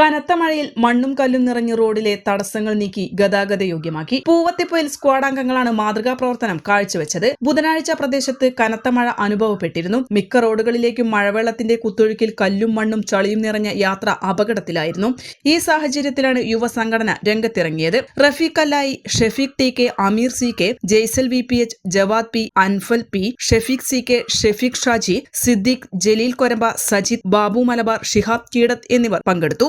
കനത്ത മഴയിൽ മണ്ണും കല്ലും നിറഞ്ഞ റോഡിലെ തടസ്സങ്ങൾ നീക്കി ഗതാഗത യോഗ്യമാക്കി. പൂവത്തിപ്പൊയിൽ സ്ക്വാഡ് അംഗങ്ങളാണ് മാതൃകാ പ്രവർത്തനം കാഴ്ചവെച്ചത്. ബുധനാഴ്ച പ്രദേശത്ത് കനത്ത മഴ അനുഭവപ്പെട്ടിരുന്നു. മിക്ക റോഡുകളിലേക്കും മഴവെള്ളത്തിന്റെ കുത്തൊഴുക്കിൽ കല്ലും മണ്ണും ചളിയും നിറഞ്ഞ യാത്ര അപകടത്തിലായിരുന്നു. ഈ സാഹചര്യത്തിലാണ് യുവസംഘടന രംഗത്തിറങ്ങിയത്. Rafeeq Allayi Shefeeq T K Ameer C K Jaisal V P H Jawad P Anfal P Shefeeq C K Shefeeq Shaji Siddique Jaleel Koramba Sajid Babu Malabar Shihab Keedath എന്നിവർ പങ്കെടുത്തു.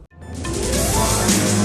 Yeah.